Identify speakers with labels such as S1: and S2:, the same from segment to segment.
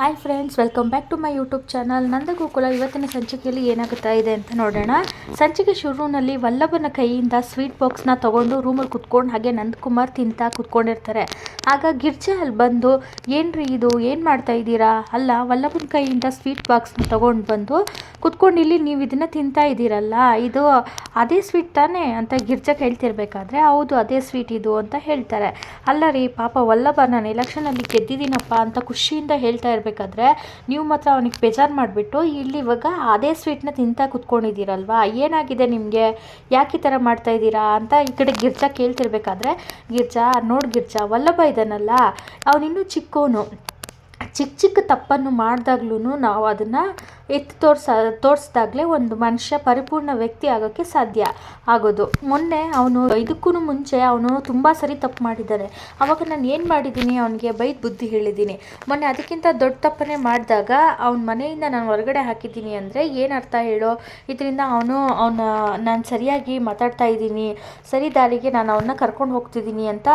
S1: Hi friends welcome back to my YouTube channel Nanda Gokula ಇವತ್ತಿನ ಸಂಚಿಕೆಯಲ್ಲಿ ಏನಾಗುತ್ತಾ ಇದೆ ಅಂತ ನೋಡೋಣ. ಸಂಚಿಕೆ ಶುರುವಿನಲ್ಲಿ ವಲ್ಲಭನ ಕೈಯಿಂದ ಸ್ವೀಟ್ ಬಾಕ್ಸ್ನ ತೊಗೊಂಡು ರೂಮಲ್ಲಿ ಕುತ್ಕೊಂಡು ಹಾಗೆ ನಂದಕುಮಾರ್ ತಿಂತಾ ಕುತ್ಕೊಂಡಿರ್ತಾರೆ. ಆಗ ಗಿರ್ಜಾ ಅಲ್ಲಿ ಬಂದು, ಏನ್ರಿ ಇದು? ಏನು ಮಾಡ್ತಾ ಇದ್ದೀರಾ? ಅಲ್ಲ, ವಲ್ಲಭನ ಕೈಯಿಂದ ಸ್ವೀಟ್ ಬಾಕ್ಸ್ನ ತೊಗೊಂಡು ಬಂದು, ಕುತ್ಕೊಂಡು ಇಲ್ಲಿ ನೀವು ಇದನ್ನು ತಿಂತಾ ಇದ್ದೀರಲ್ಲ, ಇದು ಅದೇ ಸ್ವೀಟ್ ತಾನೇ? ಅಂತ ಗಿರ್ಜಾ ಕೇಳ್ತಿರ್ಬೇಕಾದ್ರೆ, ಹೌದು, ಅದೇ ಸ್ವೀಟ್ ಇದು ಅಂತ ಹೇಳ್ತಾರೆ. ಅಲ್ಲ ರೀ, ಪಾಪ ವಲ್ಲಭ ನಾನು ಎಲೆಕ್ಷನಲ್ಲಿ ಗೆದ್ದಿದ್ದೀನಪ್ಪ ಅಂತ ಖುಷಿಯಿಂದ ಹೇಳ್ತಾ ಇರಬೇಕಾದ್ರೆ ನೀವು ಮಾತ್ರ ಅವನಿಗೆ ಬೇಜಾರು ಮಾಡಿಬಿಟ್ಟು ಇಲ್ಲಿ ಇವಾಗ ಅದೇ ಸ್ವೀಟ್ನ ತಿಂತಾ ಕುತ್ಕೊಂಡಿದ್ದೀರಲ್ವಾ? ಏನಾಗಿದೆ ನಿಮಗೆ? ಯಾಕೆ ಈ ಥರ ಮಾಡ್ತಾ ಇದ್ದೀರಾ ಅಂತ ಈ ಕಡೆ ಗಿರ್ಜಾ ಕೇಳ್ತಿರ್ಬೇಕಾದ್ರೆ, ಗಿರ್ಜಾ, ನೋಡಿ ಗಿರ್ಜಾ, ವಲ್ಲಭ ಇದ್ದಾನಲ್ಲ ಅವನಿನ್ನೂ ಚಿಕ್ಕವನು ಚಿಕ್ಕ ಚಿಕ್ಕ ತಪ್ಪನ್ನು ಮಾಡಿದಾಗ್ಲೂ ನಾವು ಅದನ್ನು ಎತ್ತಿ ತೋರ್ಸ, ತೋರಿಸ್ದಾಗಲೇ ಒಂದು ಮನುಷ್ಯ ಪರಿಪೂರ್ಣ ವ್ಯಕ್ತಿ ಆಗೋಕ್ಕೆ ಸಾಧ್ಯ ಆಗೋದು. ಮೊನ್ನೆ ಅವನು ಇದಕ್ಕೂ ಮುಂಚೆ ಅವನು ತುಂಬ ಸರಿ ತಪ್ಪು ಮಾಡಿದ್ದಾನೆ. ಅವಾಗ ನಾನು ಏನು ಮಾಡಿದ್ದೀನಿ? ಅವನಿಗೆ ಬೈದು ಬುದ್ಧಿ ಹೇಳಿದ್ದೀನಿ. ಮೊನ್ನೆ ಅದಕ್ಕಿಂತ ದೊಡ್ಡ ತಪ್ಪನೇ ಮಾಡಿದಾಗ ಅವನ ಮನೆಯಿಂದ ನಾನು ಹೊರಗಡೆ ಹಾಕಿದ್ದೀನಿ ಅಂದರೆ ಏನು ಅರ್ಥ ಹೇಳೋ? ಇದರಿಂದ ಅವನು, ಅವನ, ನಾನು ಸರಿಯಾಗಿ ಮಾತಾಡ್ತಾ ಇದ್ದೀನಿ. ಸರಿ ದಾರಿಗೆ ನಾನು ಅವನ್ನ ಕರ್ಕೊಂಡು ಹೋಗ್ತಿದ್ದೀನಿ ಅಂತ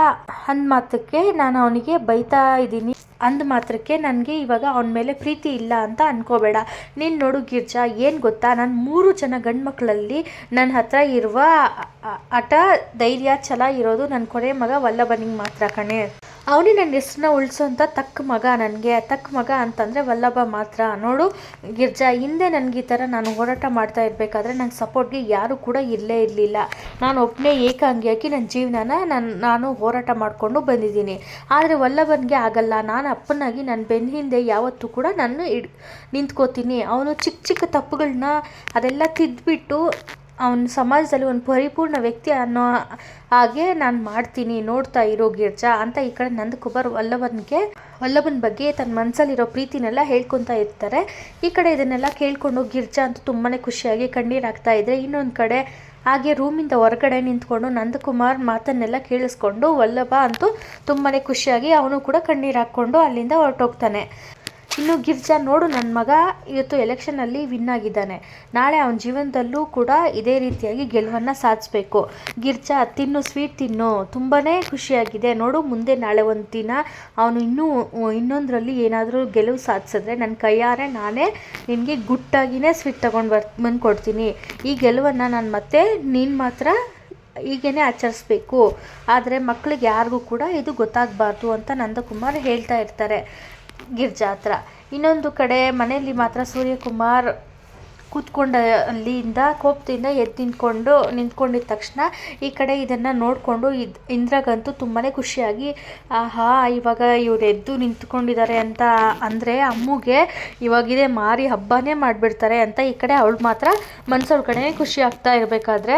S1: ಅಂದ ಮಾತಕ್ಕೆ ನಾನು ಅವನಿಗೆ ಬೈತಾ ಇದ್ದೀನಿ. ಅಂದ ಮಾತ್ರಕ್ಕೆ ನನಗೆ ಇವಾಗ ಅವನ ಮೇಲೆ ಪ್ರೀತಿ ಇಲ್ಲ ಅಂತ ಅನ್ಕೋಬೇಡ. ನೀನು ನೋಡು ಗಿರ್ಜಾ, ಏನು ಗೊತ್ತಾ? ನಾನು ಮೂರು ಜನ ಗಂಡು ಮಕ್ಕಳಲ್ಲಿ ನನ್ನ ಹತ್ರ ಇರುವ ಹಠ ಧೈರ್ಯ, ಛಲ ಇರೋದು ನನ್ನ ಕೊನೆ ಮಗ ವಲ್ಲಭನಿಗೆ ಮಾತ್ರ ಕಣೆ. ಅವನೇ ನನ್ನ ಹೆಸ್ರನ್ನ ಉಳಿಸೋಂಥ ತಕ್ಕ ಮಗ ನನಗೆ, ತಕ್ಕ ಮಗ ಅಂತಂದರೆ ವಲ್ಲಭ ಮಾತ್ರ. ನೋಡು ಗಿರ್ಜಾ, ಹಿಂದೆ ನನಗೆ ಈ ಥರ ನಾನು ಹೋರಾಟ ಮಾಡ್ತಾ ಇರಬೇಕಾದ್ರೆ ನನ್ನ ಸಪೋರ್ಟ್ಗೆ ಯಾರೂ ಕೂಡ ಇಲ್ಲೇ ಇರಲಿಲ್ಲ. ನಾನು ಒಬ್ಬನೇ ಏಕಾಂಗಿಯಾಗಿ ನನ್ನ ಜೀವನನ ನಾನು ನಾನು ಹೋರಾಟ ಮಾಡಿಕೊಂಡು ಬಂದಿದ್ದೀನಿ. ಆದರೆ ವಲ್ಲಭನಿಗೆ ಆಗಲ್ಲ. ನಾನು ಅಪ್ಪನಾಗಿ ನನ್ನ ಬೆನ್ನ ಹಿಂದೆ ಯಾವತ್ತೂ ಕೂಡ ನಾನು ಇಡ್ ನಿಂತ್ಕೋತೀನಿ. ಅವನು ಚಿಕ್ಕ ಚಿಕ್ಕ ತಪ್ಪುಗಳನ್ನ ಅದೆಲ್ಲ ತಿದ್ದುಬಿಟ್ಟು ಅವನ ಸಮಾಜದಲ್ಲಿ ಒಂದು ಪರಿಪೂರ್ಣ ವ್ಯಕ್ತಿ ಅನ್ನೋ ಹಾಗೆ ನಾನು ಮಾಡ್ತೀನಿ, ನೋಡ್ತಾ ಇರೋ ಗಿರ್ಜಾ ಅಂತ ಈ ಕಡೆ ನಂದಕುಮಾರ್ ವಲ್ಲಭನ್ಗೆ, ವಲ್ಲಭನ ಬಗ್ಗೆ ತನ್ನ ಮನಸ್ಸಲ್ಲಿರೋ ಪ್ರೀತಿನೆಲ್ಲ ಹೇಳ್ಕೊತಾ ಇರ್ತಾರೆ. ಈ ಕಡೆ ಇದನ್ನೆಲ್ಲ ಕೇಳ್ಕೊಂಡು ಗಿರ್ಜಾ ಅಂತೂ ತುಂಬಾ ಖುಷಿಯಾಗಿ ಕಣ್ಣೀರಾಗ್ತಾ ಇದ್ರೆ ಇನ್ನೊಂದು ಕಡೆ ಹಾಗೆ ರೂಮಿಂದ ಹೊರಗಡೆ ನಿಂತ್ಕೊಂಡು ನಂದಕುಮಾರ್ ಮಾತನ್ನೆಲ್ಲ ಕೇಳಿಸ್ಕೊಂಡು ವಲ್ಲಭ ಅಂತೂ ತುಂಬಾ ಖುಷಿಯಾಗಿ ಅವನು ಕೂಡ ಕಣ್ಣೀರು ಹಾಕ್ಕೊಂಡು ಅಲ್ಲಿಂದ ಹೊರಟೋಗ್ತಾನೆ. ಇನ್ನು ಗಿರ್ಜಾ ನೋಡು ನನ್ನ ಮಗ, ಇವತ್ತು ಎಲೆಕ್ಷನಲ್ಲಿ ವಿನ್ ಆಗಿದ್ದಾನೆ. ನಾಳೆ ಅವನ ಜೀವನದಲ್ಲೂ ಕೂಡ ಇದೇ ರೀತಿಯಾಗಿ ಗೆಲುವನ್ನು ಸಾಧಿಸ್ಬೇಕು. ಗಿರ್ಜಾ, ತಿನ್ನು ಸ್ವೀಟ್ ತಿನ್ನು. ತುಂಬಾ ಖುಷಿಯಾಗಿದೆ. ನೋಡು, ಮುಂದೆ ನಾಳೆ ಒಂದು ದಿನ ಅವನು ಇನ್ನೂ, ಇನ್ನೊಂದರಲ್ಲಿ ಏನಾದರೂ ಗೆಲುವು ಸಾಧಿಸಿದ್ರೆ ನನ್ನ ಕೈಯಾರೆ ನಾನೇ ನಿನಗೆ ಗುಟ್ಟಾಗಿಯೇ ಸ್ವೀಟ್ ತೊಗೊಂಡು ಬರ್ ಬಂದು ಕೊಡ್ತೀನಿ ಈ ಗೆಲುವನ್ನು ನಾನು ಮತ್ತೆ ನೀನು ಮಾತ್ರ ಹೀಗೇ ಆಚರಿಸ್ಬೇಕು. ಆದರೆ ಮಕ್ಕಳಿಗೆ ಯಾರಿಗೂ ಕೂಡ ಇದು ಗೊತ್ತಾಗಬಾರ್ದು ಅಂತ ನಂದಕುಮಾರ್ ಹೇಳ್ತಾ ಇರ್ತಾರೆ. ಗಿರ್ಜಾ ಹತ್ರ. ಇನ್ನೊಂದು ಕಡೆ ಮನೆಯಲ್ಲಿ ಮಾತ್ರ ಸೂರ್ಯಕುಮಾರ್ ಕೂತ್ಕೊಂಡ ಅಲ್ಲಿಂದ ಕೋಪದಿಂದ ಎದ್ದು ನಿಂತ್ಕೊಂಡು, ನಿಂತ್ಕೊಂಡಿದ್ದ ತಕ್ಷಣ ಈ ಕಡೆ ಇದನ್ನು ನೋಡಿಕೊಂಡು ಇದು ಇಂದ್ರಗಂತೂ ತುಂಬಾ ಖುಷಿಯಾಗಿ, ಆಹಾ, ಇವಾಗ ಇವ್ರು ಎದ್ದು ನಿಂತ್ಕೊಂಡಿದ್ದಾರೆ ಅಂತ ಅಂದರೆ ಅಮ್ಮಗೆ ಇವಾಗಿದೆ ಮಾರಿ ಹಬ್ಬನೇ ಮಾಡಿಬಿಡ್ತಾರೆ ಅಂತ ಈ ಕಡೆ ಅವಳು ಮಾತ್ರ ಮನ್ಸೊಳಗಡೆ ಖುಷಿ ಆಗ್ತಾ ಇರಬೇಕಾದ್ರೆ.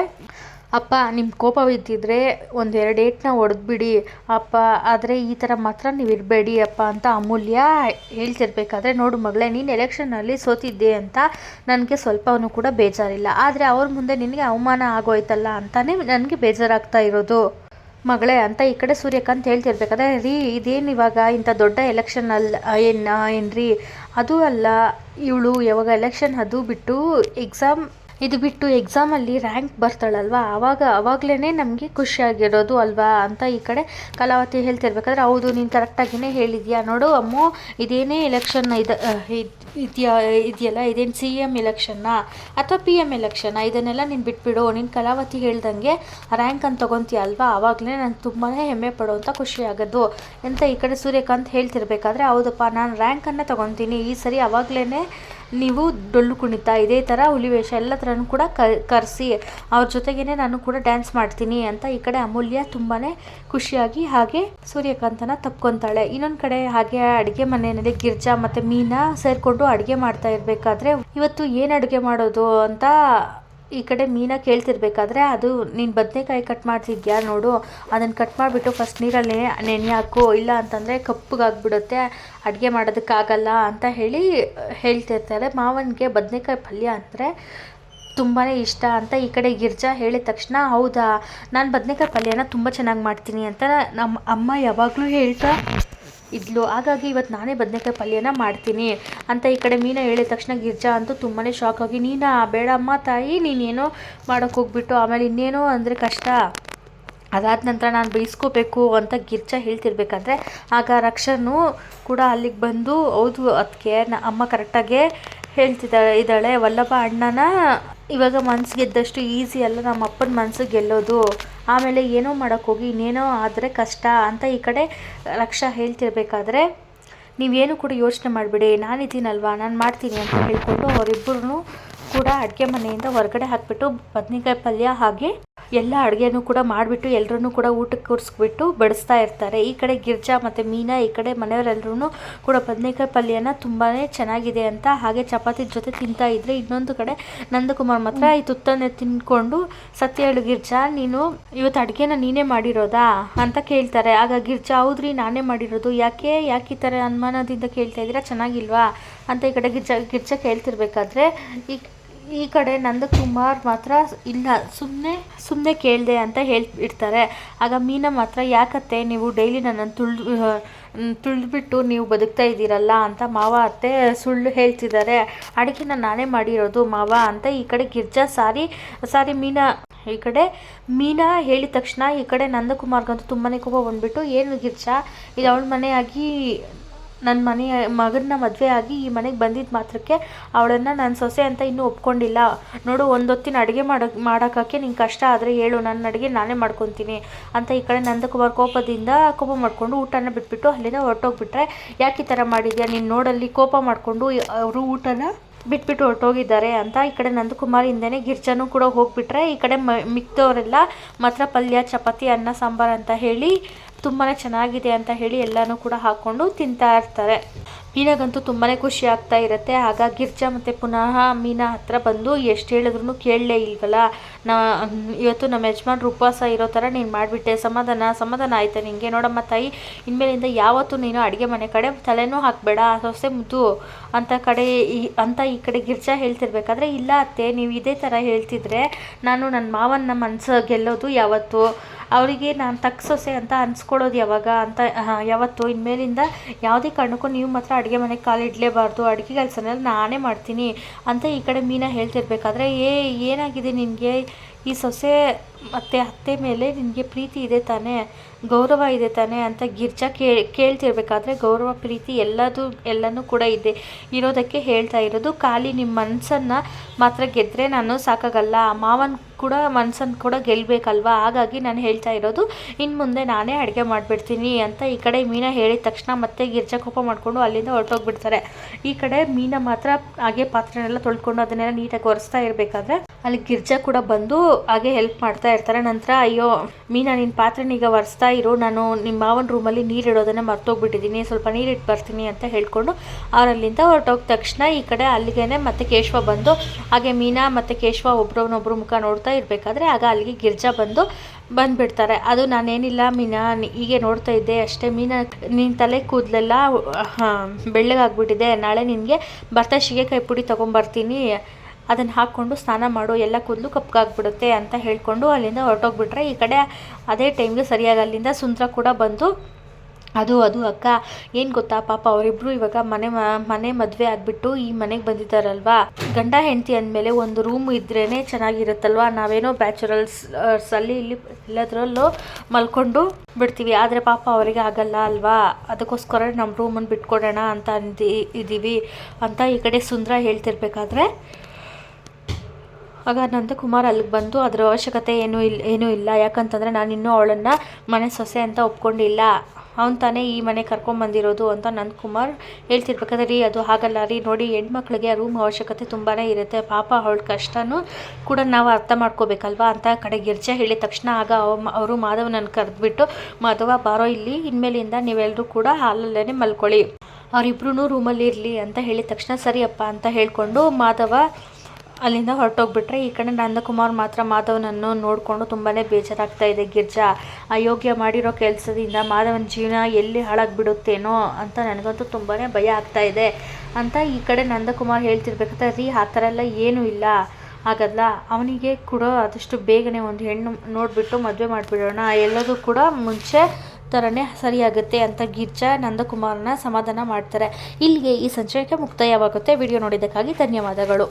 S1: ಅಪ್ಪ ನಿಮ್ಮ ಕೋಪವಿದ್ದಿದ್ರೆ ಒಂದೆರಡು ಏಟನ್ನ ಹೊಡೆದ್ಬಿಡಿ ಅಪ್ಪ, ಆದರೆ ಈ ಥರ ಮಾತ್ರ ನೀವು ಇರಬೇಡಿ ಅಪ್ಪ ಅಂತ ಅಮೂಲ್ಯ ಹೇಳ್ತಿರ್ಬೇಕಾದ್ರೆ, ನೋಡು ಮಗಳೇ, ನೀನು ಎಲೆಕ್ಷನ್ನಲ್ಲಿ ಸೋತಿದ್ದೆ ಅಂತ ನನಗೆ ಸ್ವಲ್ಪವೂ ಕೂಡ ಬೇಜಾರಿಲ್ಲ. ಆದರೆ ಅವ್ರ ಮುಂದೆ ನಿನಗೆ ಅವಮಾನ ಆಗೋಯ್ತಲ್ಲ ಅಂತಲೇ ನನಗೆ ಬೇಜಾರಾಗ್ತಾ ಇರೋದು. ಮಗಳೇ, ಅಂತ ಈ ಕಡೆ ಸೂರ್ಯಕಾಂತ್ ಹೇಳ್ತಿರ್ಬೇಕಾದ್ರೆ, ರೀ, ಇದೇನು ಇವಾಗ ಇಂಥ ದೊಡ್ಡ ಎಲೆಕ್ಷನ್ ಅಲ್ಲ ಏನು ರೀ ಅದು ಅಲ್ಲ, ಇವಳು ಯಾವಾಗ ಎಲೆಕ್ಷನ್ ಅದು ಬಿಟ್ಟು ಎಕ್ಸಾಮ್ ಇದು ಬಿಟ್ಟು ಎಕ್ಸಾಮಲ್ಲಿ ರ್ಯಾಂಕ್ ಬರ್ತಾಳಲ್ವಾ? ಆವಾಗ ಆವಾಗಲೇ ನಮಗೆ ಖುಷಿಯಾಗಿರೋದು ಅಲ್ವಾ ಅಂತ ಈ ಕಡೆ ಕಲಾವತಿ ಹೇಳ್ತಿರ್ಬೇಕಾದ್ರೆ, ಹೌದು, ನೀನು ಕರೆಕ್ಟಾಗಿಯೇ ಹೇಳಿದ್ಯಾ? ನೋಡು ಅಮ್ಮ, ಇದೇನೇ ಎಲೆಕ್ಷನ್ ಇದು ಇದೆಯಾ, ಇದೆಯಲ್ಲ? ಇದೇನು ಸಿ ಎಂ ಎಲೆಕ್ಷನ್ನ ಅಥವಾ ಪಿ ಎಂ ಎಲೆಕ್ಷನ್ನ ಇದನ್ನೆಲ್ಲ ನೀನು ಬಿಟ್ಬಿಡು. ನೀನು ಕಲಾವತಿ ಹೇಳ್ದಂಗೆ ರ್ಯಾಂಕ್ ಅಂತ ತೊಗೊತೀಯ ಅಲ್ವಾ? ಆವಾಗಲೇ ನಾನು ತುಂಬಾ ಹೆಮ್ಮೆ ಪಡುವಂಥ ಖುಷಿ ಆಗೋದು ಅಂತ ಈ ಕಡೆ ಸೂರ್ಯಕಾಂತ್ ಹೇಳ್ತಿರ್ಬೇಕಾದ್ರೆ, ಹೌದಪ್ಪ, ನಾನು ರ್ಯಾಂಕನ್ನೇ ತೊಗೊತೀನಿ. ಈ ಸರಿ ಆವಾಗಲೇ ನೀವು ಡೊಳ್ಳು ಕುಣಿತ, ಇದೇ ಥರ ಹುಲಿವೇಷ ಎಲ್ಲ ಥರನೂ ಕೂಡ ಕರೆಸಿ, ಅವ್ರ ಜೊತೆಗೇ ನಾನು ಕೂಡ ಡ್ಯಾನ್ಸ್ ಮಾಡ್ತೀನಿ ಅಂತ ಈ ಕಡೆ ಅಮೂಲ್ಯ ತುಂಬಾ ಖುಷಿಯಾಗಿ ಹಾಗೆ ಸೂರ್ಯಕಾಂತನ ತಪ್ಕೊತಾಳೆ. ಇನ್ನೊಂದು ಕಡೆ ಹಾಗೆ ಅಡುಗೆ ಮನೆಯಲ್ಲಿ ಗಿರ್ಜಾ ಮತ್ತು ಮೀನಾ ಸೇರಿಕೊಂಡು ಅಡುಗೆ ಮಾಡ್ತಾ ಇರಬೇಕಾದ್ರೆ ಇವತ್ತು ಏನು ಅಡುಗೆ ಮಾಡೋದು ಅಂತ ಈ ಕಡೆ ಮೀನಾ ಕೇಳ್ತಿರ್ಬೇಕಾದ್ರೆ ಅದು ನೀನು ಬದನೆಕಾಯಿ ಕಟ್ ಮಾಡ್ತಿದ್ಯಾ ನೋಡು ಅದನ್ನು ಕಟ್ ಮಾಡಿಬಿಟ್ಟು ಫಸ್ಟ್ ನೀರಲ್ಲಿ ನೆನೆ ಹಾಕು, ಇಲ್ಲ ಅಂತಂದರೆ ಕಪ್ಪಗಾಗ್ಬಿಡುತ್ತೆ ಅಡುಗೆ ಮಾಡೋದಕ್ಕಾಗಲ್ಲ ಅಂತ ಹೇಳಿ ಹೇಳ್ತಿರ್ತಾರೆ. ಮಾವನಿಗೆ ಬದನೆಕಾಯಿ ಪಲ್ಯ ಅಂದರೆ ತುಂಬಾ ಇಷ್ಟ ಅಂತ ಈ ಕಡೆ ಗಿರ್ಜಾ ಹೇಳಿದ ತಕ್ಷಣ, ಹೌದಾ, ನಾನು ಬದನೆಕಾಯಿ ಪಲ್ಯನ ತುಂಬ ಚೆನ್ನಾಗಿ ಮಾಡ್ತೀನಿ ಅಂತ ನಮ್ಮ ಅಮ್ಮ ಯಾವಾಗಲೂ ಹೇಳ್ತಾ ಇದ್ಲು. ಹಾಗಾಗಿ ಇವತ್ತು ನಾನೇ ಬದನೆಕಾಯಿ ಪಲ್ಯನ ಮಾಡ್ತೀನಿ. ಅಂತ ಈ ಕಡೆ ಮೀನಾ ಹೇಳಿದ ತಕ್ಷಣ ಗಿರ್ಜಾ ಅಂತೂ ತುಂಬಾ ಶಾಕ್ ಆಗಿ, ನೀನಾ, ಬೇಡಮ್ಮ ತಾಯಿ, ನೀನೇನೋ ಮಾಡೋಕ್ಕೆ ಹೋಗ್ಬಿಟ್ಟು ಆಮೇಲೆ ಇನ್ನೇನೋ ಅಂದರೆ ಕಷ್ಟ. ಅದಾದ ನಂತರ ನಾನು ಬೇಯಿಸ್ಕೋಬೇಕು ಅಂತ ಗಿರ್ಜಾ ಹೇಳ್ತಿರ್ಬೇಕಾದ್ರೆ, ಆಗ ರಕ್ಷನು ಕೂಡ ಅಲ್ಲಿಗೆ ಬಂದು, ಹೌದು ಅದಕ್ಕೆ ಅಮ್ಮ ಕರೆಕ್ಟಾಗೆ ಹೇಳ್ತಿದ್ದಾಳೆ ಇದ್ದಾಳೆ. ವಲ್ಲಭ ಅಣ್ಣನ ಇವಾಗ ಮನ್ಸು ಗೆದ್ದಷ್ಟು ಈಸಿ ಅಲ್ಲ. ನಮ್ಮ ಅಪ್ಪನ ಮನಸ್ಸು ಗೆಲ್ಲೋದು. ಆಮೇಲೆ ಏನೋ ಮಾಡೋಕ್ಕೋಗಿ ಇನ್ನೇನೋ ಆದರೆ ಕಷ್ಟ ಅಂತ ಈ ಕಡೆ ರಕ್ಷಾ ಹೇಳ್ತಿರ್ಬೇಕಾದ್ರೆ, ನೀವೇನು ಕೂಡ ಯೋಚನೆ ಮಾಡಬೇಡಿ. ನಾನಿದ್ದೀನಲ್ವಾ, ನಾನು ಮಾಡ್ತೀನಿ ಅಂತ ಹೇಳಿಕೊಂಡು ಅವರಿಬ್ಬರೂ ಕೂಡ ಅಡುಗೆ ಮನೆಯಿಂದ ಹೊರಗಡೆ ಹಾಕಿಬಿಟ್ಟು ಬದ್ನೆಕಾಯಿ ಪಲ್ಯ ಹಾಗೆ ಎಲ್ಲ ಅಡುಗೆನೂ ಕೂಡ ಮಾಡಿಬಿಟ್ಟು ಎಲ್ಲರೂ ಕೂಡ ಊಟಕ್ಕೆ ಕೂರಿಸ್ಬಿಟ್ಟು ಬಡಿಸ್ತಾ ಇರ್ತಾರೆ. ಈ ಕಡೆ ಗಿರ್ಜಾ ಮತ್ತು ಮೀನಾ ಈ ಕಡೆ ಮನೆಯವರೆಲ್ಲರೂ ಕೂಡ ಬದನೆಕಾಯಿ ಪಲ್ಯನ ತುಂಬಾ ಚೆನ್ನಾಗಿದೆ ಅಂತ ಹಾಗೆ ಚಪಾತಿ ಜೊತೆ ತಿಂತಾ ಇದ್ದರೆ ಇನ್ನೊಂದು ಕಡೆ ನಂದಕುಮಾರ್ ಮಾತ್ರ ಈ ತುತ್ತನ್ನೇ ತಿನ್ಕೊಂಡು, ಸತ್ಯ ಹೇಳು ಗಿರ್ಜಾ, ನೀನು ಇವತ್ತು ಅಡುಗೆನ ನೀನೇ ಮಾಡಿರೋದಾ? ಅಂತ ಕೇಳ್ತಾರೆ. ಆಗ ಗಿರ್ಜಾ, ಹೌದ್ರಿ, ನಾನೇ ಮಾಡಿರೋದು. ಯಾಕೆ ಯಾಕೆ ಈ ಥರ ಅನುಮಾನದಿಂದ ಕೇಳ್ತಾ ಇದ್ದೀರಾ? ಚೆನ್ನಾಗಿಲ್ವಾ? ಅಂತ ಈ ಕಡೆ ಗಿರ್ಜಾ ಗಿರ್ಜಾ ಕೇಳ್ತಿರ್ಬೇಕಾದ್ರೆ, ಈ ಈ ಕಡೆ ನಂದಕುಮಾರ್ ಮಾತ್ರ ಇಲ್ಲ ಸುಮ್ಮನೆ ಸುಮ್ಮನೆ ಕೇಳಿದೆ ಅಂತ ಹೇಳ್ಬಿಡ್ತಾರೆ. ಆಗ ಮೀನಾ ಮಾತ್ರ, ಯಾಕತ್ತೆ, ನೀವು ಡೈಲಿ ನನ್ನನ್ನು ತುಳಿದು ತುಳಿದ್ಬಿಟ್ಟು ನೀವು ಬದುಕ್ತಾ ಇದ್ದೀರಲ್ಲ ಅಂತ ಮಾವ ಅತ್ತೆ ಸುಳ್ಳು ಹೇಳ್ತಿದ್ದಾರೆ. ಅಡುಗೆನ ನಾನೇ ಮಾಡಿರೋದು ಮಾವ ಅಂತ ಈ ಕಡೆ ಗಿರ್ಜಾ ಸಾರಿ ಸಾರಿ ಮೀನಾ, ಈ ಕಡೆ ಮೀನಾ ಹೇಳಿದ ತಕ್ಷಣ ಈ ಕಡೆ ನಂದಕುಮಾರ್ಗಂತೂ ತುಂಬಾ ಕೋಪ ಬಂದ್ಬಿಟ್ಟು, ಏನು ಗಿರ್ಜಾ, ಇದು ಅವಳ ಮನೆಯಾಗಿ ನನ್ನ ಮನೆಯ ಮಗನ ಮದುವೆ ಆಗಿ ಈ ಮನೆಗೆ ಬಂದಿದ್ದ ಮಾತ್ರಕ್ಕೆ ಅವಳನ್ನು ನಾನು ಸೊಸೆ ಅಂತ ಇನ್ನೂ ಒಪ್ಕೊಂಡಿಲ್ಲ. ನೋಡು, ಒಂದೊತ್ತಿನ ಅಡುಗೆ ಮಾಡೋಕ್ಕೆ ಮಾಡೋಕ್ಕೆ ನಿಂಗೆ ಕಷ್ಟ ಆದರೆ ಹೇಳು ನನ್ನ ಅಡುಗೆ ನಾನೇ ಮಾಡ್ಕೊತೀನಿ ಅಂತ ಈ ಕಡೆ ನಂದಕುಮಾರ್ ಕೋಪದಿಂದ ಕೋಪ ಮಾಡಿಕೊಂಡು ಊಟನ ಬಿಟ್ಬಿಟ್ಟು ಅಲ್ಲಿಂದ ಹೊರಟೋಗ್ಬಿಟ್ರೆ, ಯಾಕೆ ಈ ಥರ ಮಾಡಿದ್ಯಾ? ನೀನು ನೋಡಲ್ಲಿ ಕೋಪ ಮಾಡಿಕೊಂಡು ಅವರು ಊಟನ ಬಿಟ್ಬಿಟ್ಟು ಹೊರಟೋಗಿದ್ದಾರೆ ಅಂತ ಈ ಕಡೆ ನಂದಕುಮಾರ್ ಹಿಂದೆನೇ ಗಿರ್ಜಾನು ಕೂಡ ಹೋಗ್ಬಿಟ್ರೆ ಈ ಕಡೆ ಮ, ಮಿಕ್ದವರೆಲ್ಲ ಮಾತ್ರ ಪಲ್ಯ, ಚಪಾತಿ, ಅನ್ನ, ಸಾಂಬಾರು ಅಂತ ಹೇಳಿ ತುಂಬಾ ಚೆನ್ನಾಗಿದೆ ಅಂತ ಹೇಳಿ ಎಲ್ಲನೂ ಕೂಡ ಹಾಕ್ಕೊಂಡು ತಿಂತಾ ಇರ್ತಾರೆ. ಮೀನಾಗಂತೂ ತುಂಬಾ ಖುಷಿ ಆಗ್ತಾ ಇರುತ್ತೆ. ಆಗ ಗಿರ್ಜಾ ಮತ್ತು ಪುನಃ ಮೀನಾ ಹತ್ರ ಬಂದು ಎಷ್ಟು ಹೇಳಿದ್ರು ಕೇಳಲೇ ಇಲ್ವಲ್ಲ? ನಾ, ಇವತ್ತು ನಮ್ಮ ಯಜಮಾನ್ರು ಉಪವಾಸ ಇರೋ ಥರ ನೀನು ಮಾಡಿಬಿಟ್ಟೆ. ಸಮಾಧಾನ ಸಮಾಧಾನ ಆಯಿತಾ ನಿನಗೆ ನೋಡಮ್ಮ ತಾಯಿ, ಇನ್ಮೇಲಿಂದ ಯಾವತ್ತೂ ನೀನು ಅಡುಗೆ ಮನೆ ಕಡೆ ತಲೆನೂ ಹಾಕಬೇಡ. ಸೊಸೆ ಮುದ್ದು ಅಂತ ಕಡೆ ಈ, ಅಂತ ಈ ಕಡೆ ಗಿರ್ಜಾ ಹೇಳ್ತಿರ್ಬೇಕಾದ್ರೆ, ಇಲ್ಲ ಅತ್ತೆ, ನೀವು ಇದೇ ಥರ ಹೇಳ್ತಿದ್ರೆ ನಾನು ನನ್ನ ಮಾವನ ಮನಸ್ಸು ಗೆಲ್ಲೋದು ಯಾವತ್ತು. ಅವರಿಗೆ ನಾನು ತಕ್ಕ ಸೊಸೆ ಅಂತ ಅನ್ಸ್ಕೊಳ್ಳೋದು ಯಾವಾಗ ಅಂತ ಯಾವತ್ತು ಇನ್ಮೇಲಿಂದ ಯಾವುದೇ ಕಾರಣಕ್ಕೂ ನೀವು ಮಾತ್ರ ಅಡುಗೆ ಮನೆಗೆ ಕಾಲಿಡಲೇಬಾರ್ದು ಅಡುಗೆ ಕೆಲಸನೆಲ್ಲ ನಾನೇ ಮಾಡ್ತೀನಿ ಅಂತ ಈ ಕಡೆ ಮೀನಾ ಹೇಳ್ತಿರ್ಬೇಕಾದ್ರೆ, ಏ, ಏನಾಗಿದೆ ನಿನಗೆ? ಈ ಸೊಸೆ ಮತ್ತು ಅತ್ತೆ ಮೇಲೆ ನಿನಗೆ ಪ್ರೀತಿ ಇದೆ ತಾನೇ? ಗೌರವ ಇದೆ ತಾನೇ ಅಂತ ಗಿರ್ಜಾ ಕೇಳ್ತಿರ್ಬೇಕಾದ್ರೆ ಗೌರವ, ಪ್ರೀತಿ ಎಲ್ಲದು, ಎಲ್ಲನೂ ಕೂಡ ಇದೆ ಇರೋದಕ್ಕೆ ಹೇಳ್ತಾ ಇರೋದು. ಖಾಲಿ ನಿಮ್ಮ ಮನಸ್ಸನ್ನು ಮಾತ್ರ ಗೆದ್ದರೆ ನಾನು ಸಾಕಾಗಲ್ಲ. ಮಾವನ ಕೂಡ ಮನ್ಸನ್ನು ಕೂಡ ಗೆಲ್ಲಬೇಕಲ್ವಾ ಹಾಗಾಗಿ ನಾನು ಹೇಳ್ತಾ ಇರೋದು ಇನ್ನು ಮುಂದೆ ನಾನೇ ಅಡುಗೆ ಮಾಡಿಬಿಡ್ತೀನಿ ಅಂತ ಈ ಕಡೆ ಮೀನಾ ಹೇಳಿದ ತಕ್ಷಣ ಮತ್ತೆ ಗಿರ್ಜಾ ಕೋಪ ಮಾಡಿಕೊಂಡು ಅಲ್ಲಿಂದ ಹೊರಟೋಗ್ಬಿಡ್ತಾರೆ. ಈ ಕಡೆ ಮೀನಾ ಮಾತ್ರ ಹಾಗೆ ಪಾತ್ರೆನೆಲ್ಲ ತೊಳ್ಕೊಂಡು ಅದನ್ನೆಲ್ಲ ನೀಟಾಗಿ ಒರೆಸ್ತಾ ಇರಬೇಕಾದ್ರೆ ಅಲ್ಲಿ ಗಿರ್ಜಾ ಕೂಡ ಬಂದು ಹಾಗೆ ಹೆಲ್ಪ್ ಮಾಡ್ತಾ ಇರ್ತಾರೆ. ನಂತರ, ಅಯ್ಯೋ, ಮೀನಾ ನಿನ್ನ ಪಾತ್ರೆನೀಗ ಒರೆಸ್ತಾ ಇರು. ನಾನು ನಿಮ್ಮ ಮಾವನ ರೂಮಲ್ಲಿ ನೀರಿಡೋದನ್ನು ಮರ್ತೋಗ್ಬಿಟ್ಟಿದ್ದೀನಿ. ಸ್ವಲ್ಪ ನೀರಿಟ್ಟು ಬರ್ತೀನಿ ಅಂತ ಹೇಳ್ಕೊಂಡು ಅವರಲ್ಲಿಂದ ಹೊರಟೋಗ ತಕ್ಷಣ ಈ ಕಡೆ ಅಲ್ಲಿಗೆ ಮತ್ತೆ ಕೇಶವ ಬಂದು, ಹಾಗೆ ಮೀನಾ ಮತ್ತು ಕೇಶವ ಒಬ್ರವನೊಬ್ರು ಮುಖ ನೋಡ್ತಾ ಇರಬೇಕಾದ್ರೆ ಆಗ ಅಲ್ಲಿಗೆ ಗಿರ್ಜಾ ಬಂದು ಬಂದುಬಿಡ್ತಾರೆ. ಅದು ನಾನೇನಿಲ್ಲ ಮೀನಾ ಹೀಗೆ ನೋಡ್ತಾ ಇದ್ದೆ ಅಷ್ಟೇ. ಮೀನಾ ನಿನ್ನ ತಲೆ ಕೂದಲೆಲ್ಲ ಬೆಳ್ಳಗಾಗ್ಬಿಟ್ಟಿದೆ. ನಾಳೆ ನಿನಗೆ ಭರ್ತಾ ಶಿಗೆ ಪುಡಿ ತೊಗೊಂಬರ್ತೀನಿ. ಅದನ್ನು ಹಾಕ್ಕೊಂಡು ಸ್ನಾನ ಮಾಡು ಎಲ್ಲ ಕೂದಲು ಕಪ್ಪಗಾಗ್ಬಿಡುತ್ತೆ ಅಂತ ಹೇಳಿಕೊಂಡು ಅಲ್ಲಿಂದ ಹೊರಟೋಗ್ಬಿಟ್ರೆ ಈ ಕಡೆ ಅದೇ ಟೈಮ್ಗೆ ಸರಿಯಾಗಿ ಅಲ್ಲಿಂದ ಸುಂದ್ರ ಕೂಡ ಬಂದು, ಅದು ಅದು ಅಕ್ಕ, ಏನು ಗೊತ್ತಾ ಪಾಪ ಅವರಿಬ್ರು ಇವಾಗ ಮನೆ ಮನೆ ಮದುವೆ ಆಗಿಬಿಟ್ಟು ಈ ಮನೆಗೆ ಬಂದಿದ್ದಾರಲ್ವಾ? ಗಂಡ ಹೆಂಡತಿ ಅಂದಮೇಲೆ ಒಂದು ರೂಮ್ ಇದ್ರೇ ಚೆನ್ನಾಗಿರುತ್ತಲ್ವಾ? ನಾವೇನೋ ಬ್ಯಾಚುರಲ್ಸ್ ಅಲ್ಲಿ ಇಲ್ಲಿ ಎಲ್ಲದರಲ್ಲೂ ಮಲ್ಕೊಂಡು ಬಿಡ್ತೀವಿ. ಆದರೆ ಪಾಪ ಅವರಿಗೆ ಆಗಲ್ಲ ಅಲ್ವಾ? ಅದಕ್ಕೋಸ್ಕರ ನಮ್ಮ ರೂಮನ್ನು ಬಿಟ್ಕೊಡೋಣ ಅಂತ ಅಂದಿ ಇದ್ದೀವಿ ಅಂತ ಈ ಕಡೆ ಸುಂದರ ಹೇಳ್ತಿರ್ಬೇಕಾದ್ರೆ ಆಗ ನಂದಕುಮಾರ್ ಅಲ್ಲಿಗೆ ಬಂದು ಅದರ ಅವಶ್ಯಕತೆ ಏನೂ ಇಲ್ಲ ಏನೂ ಇಲ್ಲ. ಯಾಕಂತಂದರೆ ನಾನು ಇನ್ನೂ ಅವಳನ್ನು ಮನೆ ಸೊಸೆ ಅಂತ ಒಪ್ಕೊಂಡಿಲ್ಲ. ಅವ್ನು ತಾನೇ ಈ ಮನೆ ಕರ್ಕೊಂಬಂದಿರೋದು ಅಂತ ನಂದಕುಮಾರ್ ಹೇಳ್ತಿರ್ಬೇಕಾದ್ರೆ, ರೀ, ಅದು ಹಾಗಲ್ಲ, ರೀ, ನೋಡಿ ಹೆಣ್ಮಕ್ಳಿಗೆ ರೂಮ್ ಅವಶ್ಯಕತೆ ತುಂಬಾ ಇರುತ್ತೆ. ಪಾಪ ಅವಳ ಕಷ್ಟನೂ ಕೂಡ ನಾವು ಅರ್ಥ ಮಾಡ್ಕೋಬೇಕಲ್ವಾ ಅಂತ ಕಡೆ ಗಿರ್ಜೆ ಹೇಳಿದ ತಕ್ಷಣ ಆಗ ಅವರು ಮಾಧವನನ್ನು ಕರೆದ್ಬಿಟ್ಟು, ಮಾಧವ, ಬಾರೋ ಇಲ್ಲಿ, ಇನ್ಮೇಲಿಂದ ನೀವೆಲ್ಲರೂ ಕೂಡ ಹಾಲಲ್ಲೇ ಮಲ್ಕೊಳ್ಳಿ. ಅವರಿಬ್ರು ರೂಮಲ್ಲಿ ಇರಲಿ ಅಂತ ಹೇಳಿದ ತಕ್ಷಣ, ಸರಿಯಪ್ಪ ಅಂತ ಹೇಳಿಕೊಂಡು ಮಾಧವ ಅಲ್ಲಿಂದ ಹೊರಟೋಗ್ಬಿಟ್ರೆ ಈ ಕಡೆ ನಂದಕುಮಾರ್ ಮಾತ್ರ ಮಾಧವನನ್ನು ನೋಡಿಕೊಂಡು ತುಂಬಾ ಬೇಜಾರಾಗ್ತಾ ಇದೆ. ಗಿರ್ಜಾ, ಅಯೋಗ್ಯ ಮಾಡಿರೋ ಕೆಲಸದಿಂದ ಮಾಧವನ ಜೀವನ ಎಲ್ಲಿ ಹಾಳಾಗ್ಬಿಡುತ್ತೇನೋ ಅಂತ ನನಗಂತೂ ತುಂಬಾ ಭಯ ಆಗ್ತಾ ಇದೆ. ಅಂತ ಈ ಕಡೆ ನಂದಕುಮಾರ್ ಹೇಳ್ತಿರ್ಬೇಕಾದ್ರೆ, ರೀ, ಆ ಥರ ಎಲ್ಲ ಏನೂ ಇಲ್ಲ. ಹಾಗಲ್ಲ, ಅವನಿಗೆ ಕೂಡ ಆದಷ್ಟು ಬೇಗನೆ ಒಂದು ಹೆಣ್ಣು ನೋಡಿಬಿಟ್ಟು ಮದುವೆ ಮಾಡಿಬಿಡೋಣ. ಎಲ್ಲದೂ ಕೂಡ ಮುಂಚೆ ಥರನೇ ಸರಿಯಾಗುತ್ತೆ ಅಂತ ಗಿರ್ಜಾ, ನಂದಕುಮಾರನ ಸಮಾಧಾನ ಮಾಡ್ತಾರೆ. ಇಲ್ಲಿಗೆ ಈ ಸಂಚಯಕ್ಕೆ ಮುಕ್ತಾಯವಾಗುತ್ತೆ. ವಿಡಿಯೋ ನೋಡಿದ್ದಕ್ಕಾಗಿ ಧನ್ಯವಾದಗಳು.